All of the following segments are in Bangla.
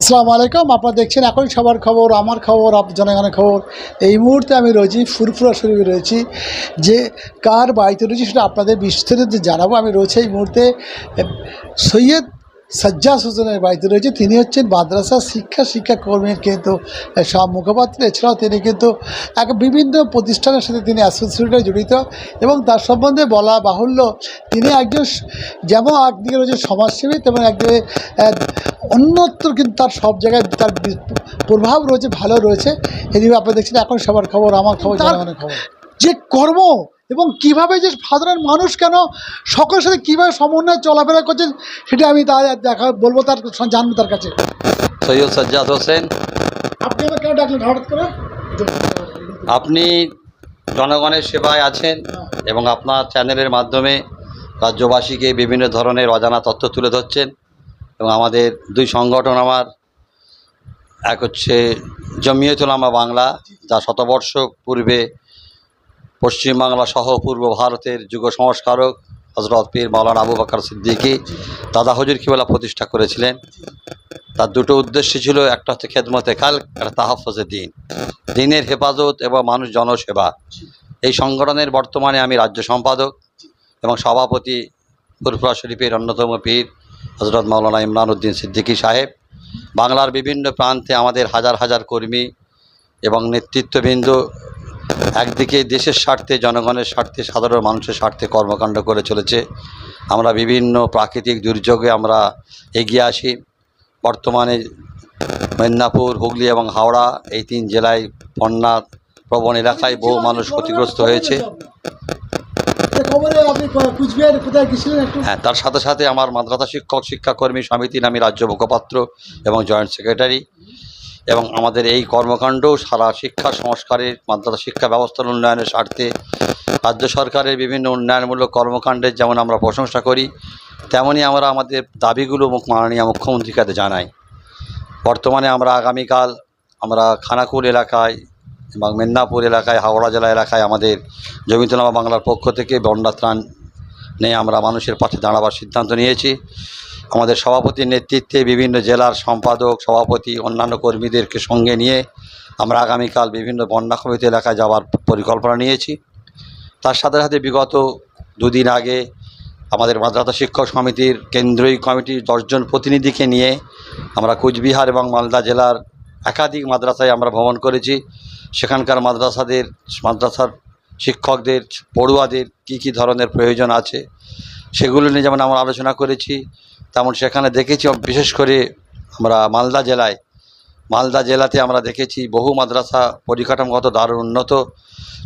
আসসালামু আলাইকুম, আপনারা দেখছেন এখন সবার খবর, আমার খবর জনগণের খবর। এই মুহূর্তে আমি রয়েছি, ফুরফুরা শরীফে রয়েছি। যে কার বাড়িতে রয়েছি সেটা আপনাদের বিস্তারিত জানাব। আমি রয়েছে এই মুহূর্তে সৈয়দ সাজ্জাদ হোসেনের বাড়িতে রয়েছে। তিনি হচ্ছেন মাদ্রাসা শিক্ষা শিক্ষা কর্মীর কিন্তু সব মুখপাত্র। এছাড়াও তিনি কিন্তু এক বিভিন্ন প্রতিষ্ঠানের সাথে তিনি অ্যাসোসিয়েটে জড়িত এবং তার সম্বন্ধে বলা বাহুল্য তিনি একজন যেমন একদিকে রয়েছে সমাজসেবী তেমন একদিকে অন্যত্র কিন্তু তার সব জায়গায় তার প্রভাব রয়েছে ভালো রয়েছে। এদিকে আপনারা দেখছেন এখন সবার খবর আমার খবর খবর। যে কর্ম এবং কীভাবে যে সাধারণ মানুষ কেন সকলের সাথে কীভাবে সমন্বয় চলাফেরা করছেন সেটা আমি তার দেখা বলব তার জানব তার কাছে। সৈয়দ সাজ্জাদ হোসেন। আপনি কেন ডাকলেন? হঠাৎ করে? আপনি জনগণের সেবায় আছেন এবং আপনার চ্যানেলের মাধ্যমে রাজ্যবাসীকে বিভিন্ন ধরনের অজানা তথ্য তুলে ধরছেন এবং আমাদের দুই সংগঠন আমার এক হচ্ছে জমিয়তুলামা বাংলা যা শতবর্ষ পূর্বে পশ্চিমবাংলা সহ পূর্ব ভারতের যুগ সংস্কারক হজরত পীর মাওলানা আবু বাকর সিদ্দিকী দাদা হজুর কিবেলা প্রতিষ্ঠা করেছিলেন। তার দুটো উদ্দেশ্য ছিল, একটা হচ্ছে খেদমতে কাল একটা তাহাফজে দিন। দিনের হেফাজত এবং মানুষ জনসেবা। এই সংগঠনের বর্তমানে আমি রাজ্য সম্পাদক এবং সভাপতি ফুরফুরা শরীফের অন্যতম পীর হজরত মাওলানা ইমরান উদ্দিন সিদ্দিকী সাহেব। বাংলার বিভিন্ন প্রান্তে আমাদের হাজার হাজার কর্মী এবং নেতৃত্ববৃন্দ একদিকে দেশের স্বার্থে, জনগণের স্বার্থে, সাধারণ মানুষের স্বার্থে কর্মকাণ্ড করে চলেছে। আমরা বিভিন্ন প্রাকৃতিক দুর্যোগে আমরা এগিয়ে আসি। বর্তমানে মেদিনীপুর, হুগলি এবং হাওড়া এই তিন জেলায় বন্যা প্রবণ এলাকায় বহু মানুষ ক্ষতিগ্রস্ত হয়েছে। হ্যাঁ তার সাথে সাথে আমার মাদ্রাসা শিক্ষক, শিক্ষাকর্মী সমিতি আমি রাজ্য মুখপাত্র এবং জয়েন্ট সেক্রেটারি। এবং আমাদের এই কর্মকাণ্ড সারা শিক্ষা সংস্কারের, মাদ্রাসা শিক্ষা ব্যবস্থার উন্নয়নের স্বার্থে রাজ্য সরকারের বিভিন্ন উন্নয়নমূলক কর্মকাণ্ডের যেমন আমরা প্রশংসা করি তেমনই আমরা আমাদের দাবিগুলো মাননীয় মুখ্যমন্ত্রীর কাছে জানাই। বর্তমানে আমরা আগামীকাল আমরা খানাকুল এলাকায় এবং মেদিনীপুর এলাকায়, হাওড়া জেলা এলাকায় আমাদের জমিতলামা বাংলার পক্ষ থেকে বন্যা ত্রাণ নিয়ে আমরা মানুষের পাশে দাঁড়াবার সিদ্ধান্ত নিয়েছি। আমাদের সভাপতির নেতৃত্বে বিভিন্ন জেলার সম্পাদক, সভাপতি, অন্যান্য কর্মীদেরকে সঙ্গে নিয়ে আমরা আগামীকাল বিভিন্ন বন্যা কমিত এলাকায় যাওয়ার পরিকল্পনা নিয়েছি। তার সাথে সাথে বিগত দুদিন আগে আমাদের মাদ্রাসা শিক্ষক সমিতির কেন্দ্রীয় কমিটির দশজন প্রতিনিধিকে নিয়ে আমরা কুচবিহার এবং মালদা জেলার একাধিক মাদ্রাসায় আমরা ভ্রমণ করেছি। সেখানকার মাদ্রাসাদের, মাদ্রাসার শিক্ষকদের, পড়ুয়াদের কী কী ধরনের প্রয়োজন আছে সেগুলো নিয়ে যেমন আমরা আলোচনা করেছি, তেমন সেখানে দেখেছি, বিশেষ করে আমরা মালদা জেলায়। মালদা জেলাতে আমরা দেখেছি বহু মাদ্রাসা পরিকাঠামোগত দারুণ উন্নত।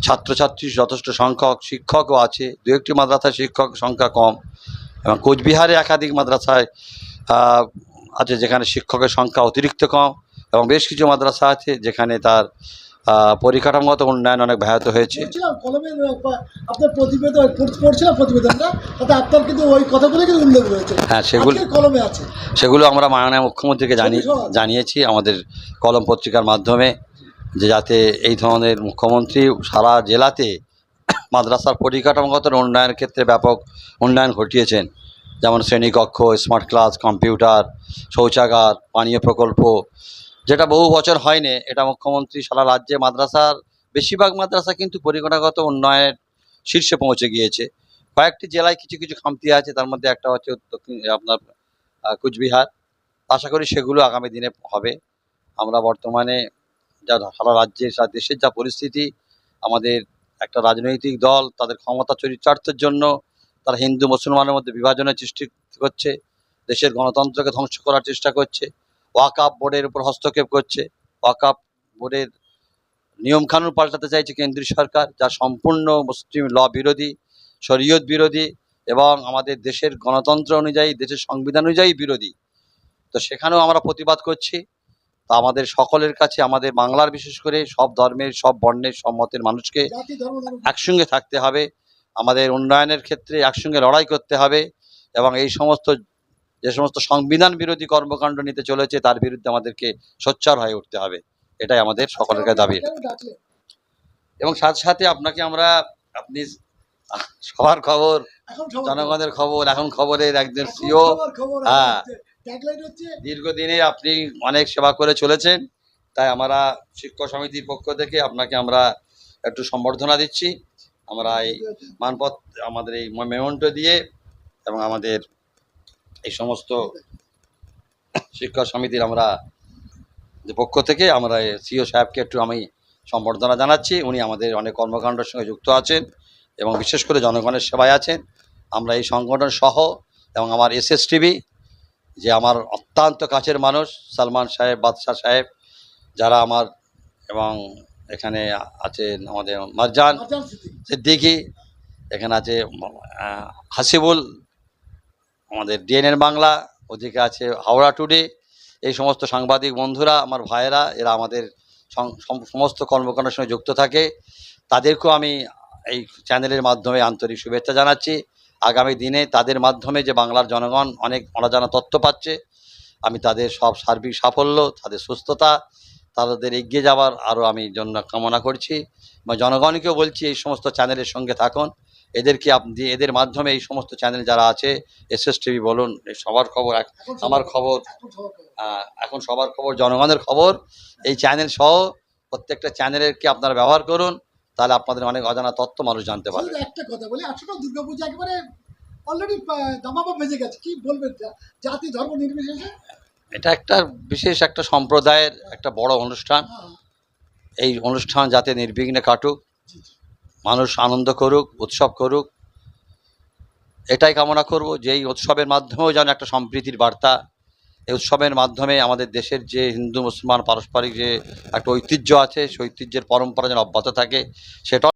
ছাত্রছাত্রী যথেষ্ট সংখ্যক শিক্ষকও আছে দু একটি মাদ্রাসায় শিক্ষক সংখ্যা কম। এবং কোচবিহারে একাধিক মাদ্রাসায় আছে যেখানে শিক্ষকের সংখ্যা অতিরিক্ত কম এবং বেশ কিছু মাদ্রাসা আছে যেখানে তার পরিকাঠামোগত উন্নয়ন অনেক ব্যাহত হয়েছে। পড়ছিলাম কলমের আহ, পা- আপনার প্রতিবেদন পড়ছিলাম প্রতিবেদনটা তাতে আপনার কিন্তু ওই কথাগুলো কিন্তু উল্লেখ রয়েছে। হ্যাঁ, সেগুলো- কলমে আছে। সেগুলো আমরা মাননীয় মুখ্যমন্ত্রীকে জানি জানিয়েছি আমাদের কলম পত্রিকার মাধ্যমে যে যাতে এই ধরনের মুখ্যমন্ত্রী সারা জেলাতে মাদ্রাসার পরিকাঠামোগত উন্নয়নের ক্ষেত্রে ব্যাপক উন্নয়ন ঘটিয়েছেন। যেমন শ্রেণীকক্ষ স্মার্ট ক্লাস কম্পিউটার শৌচাগার পানীয় প্রকল্প যেটা বহু বছর হয়নি, এটা মুখ্যমন্ত্রী সারা রাজ্যে মাদ্রাসার, বেশিরভাগ মাদ্রাসা কিন্তু পরিকাঠামোগত উন্নয়নের শীর্ষে পৌঁছে গিয়েছে। কয়েকটি জেলায় কিছু কিছু খামতি আছে, তার মধ্যে একটা হচ্ছে দক্ষিণ আপনার কুচবিহার। আশা করি সেগুলো আগামী দিনে হবে। আমরা বর্তমানে যা সারা রাজ্যের সারা দেশের যা পরিস্থিতি, আমাদের একটা রাজনৈতিক দল, তাদের ক্ষমতা চরিতার্থের জন্য তারা হিন্দু, মুসলমানের মধ্যে বিভাজনের সৃষ্টি করছে, দেশের গণতন্ত্রকে ধ্বংস করার চেষ্টা করছে। ওয়াকাপ বোর্ডের উপর হস্তক্ষেপ করছে। ওয়াকাপ বোর্ডের নিয়মকানুন পাল্টাতে চাইছে কেন্দ্রীয় সরকার যা সম্পূর্ণ মুসলিম ল বিরোধী শরীয়ত বিরোধী এবং আমাদের দেশের গণতন্ত্র অনুযায়ী দেশের সংবিধান অনুযায়ী বিরোধী। তো সেখানেও আমরা প্রতিবাদ করছি। তা আমাদের সকলের কাছে আমাদের বাংলার বিশেষ করে সব ধর্মের সব বর্ণের সব মতের মানুষকে একসঙ্গে থাকতে হবে। আমাদের উন্নয়নের ক্ষেত্রে একসঙ্গে লড়াই করতে হবে এবং এই সমস্ত যে সমস্ত সংবিধান বিরোধী কর্মকাণ্ড নিতে চলেছে তার বিরুদ্ধে আমাদেরকে সোচ্চার হয়ে উঠতে হবে। এটাই আমাদের সকলের কাছে দাবি। এবং সাথে সাথে আপনাকে আমরা আপনি সবার খবর জনগণের খবর এখন খবরের একজন এখন সিও হ্যাঁ। দীর্ঘদিনে আপনি অনেক সেবা করে চলেছেন তাই আমরা শিক্ষক সমিতির পক্ষ থেকে আপনাকে আমরা একটু সম্বর্ধনা দিচ্ছি। আমরা এই মানপত্র আমাদের এই মেমন্ট দিয়ে এবং আমাদের এই সমস্ত শিক্ষক সমিতির আমরা যে পক্ষ থেকে আমরা সিও সাহেবকে একটু আমি সম্বর্ধনা জানাচ্ছি। উনি আমাদের অনেক কর্মকাণ্ডের সঙ্গে যুক্ত আছেন এবং বিশেষ করে জনগণের সেবায় আছেন। আমরা এই সংগঠন সহ এবং আমার এসএস টিভি যে আমার অত্যন্ত কাছের মানুষ সালমান সাহেব বাদশাহ সাহেব যারা আমার এবং এখানে আছেন আমাদের মারজান মার্জান সিদ্দিকি। এখানে আছে হাসিবুল আমাদের ডিএনএর বাংলা, ওদিকে আছে হাওড়া টুডে, এই সমস্ত সাংবাদিক বন্ধুরা, আমার ভাইয়েরা, এরা আমাদের সমস্ত কর্মকাণ্ডের সঙ্গে যুক্ত থাকে। তাদেরকেও আমি এই চ্যানেলের মাধ্যমে আন্তরিক শুভেচ্ছা জানাচ্ছি। আগামী দিনে তাদের মাধ্যমে যে বাংলার জনগণ অনেক অনাজানা তথ্য পাচ্ছে, আমি তাদের সব সার্বিক সাফল্য, তাদের সুস্থতা, তাদের এগিয়ে যাওয়ার আরও আমি জন্য কামনা করছি। বা জনগণকেও বলছি, এই সমস্ত চ্যানেলের সঙ্গে থাকুন। এদেরকে আপনি এদের মাধ্যমে এই সমস্ত চ্যানেল যারা আছে এস এস টিভি বলুন এই সবার খবর আমার খবর এখন সবার খবর। এখন সবার খবর জনগণের খবর এই চ্যানেল সহ প্রত্যেকটা চ্যানেলেরকে আপনারা ব্যবহার করুন তাহলে আপনাদের অনেক অজানা তথ্য মানুষ জানতে পারবে। একটা কথা বলি আসলে দুর্গাপূজা একেবারে অলরেডি দামাপা বেজে গেছে। কি বলবেন জাতি ধর্ম নির্বিশেষে? এটা একটা বিশেষ একটা সম্প্রদায়ের একটা বড় অনুষ্ঠান। হ্যাঁ, এই অনুষ্ঠান যাতে নির্বিঘ্নে কাটুক। মানুষ আনন্দ করুক, উৎসব করুক, এটাই কামনা করব যে এই উৎসবের মাধ্যমেও যেন একটা সম্প্রীতির বার্তা, এই উৎসবের মাধ্যমে আমাদের দেশের যে হিন্দু, মুসলমান পারস্পরিক যে একটা ঐতিহ্য আছে, সেই ঐতিহ্যের পরম্পরা যেন অব্যাহত থাকে সেটা